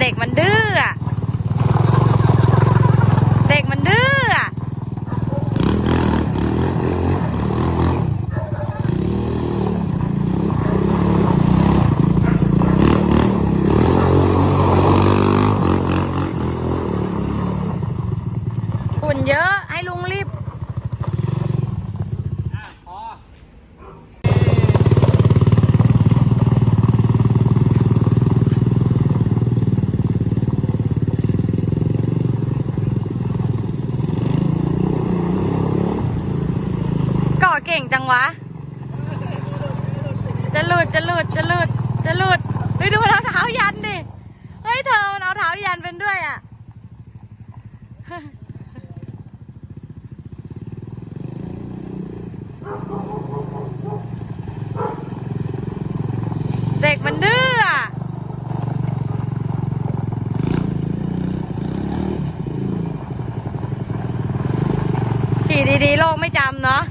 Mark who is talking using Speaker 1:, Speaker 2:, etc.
Speaker 1: เด็กมันดื้ออะเด็กมันดื้ออะฝุ่นเยอะให้ลุงรีบ เกาะเก่งจังวะ จะหลุดจะหลุดจะหลุดจะหลุดไปดูมันเอาเท้ายันดิ เฮ้ยเธอมันเอาเท้ายันเป็นด้วยอะ เด็กมันดื้อขี่ดีๆ โลกไม่จำเนาะ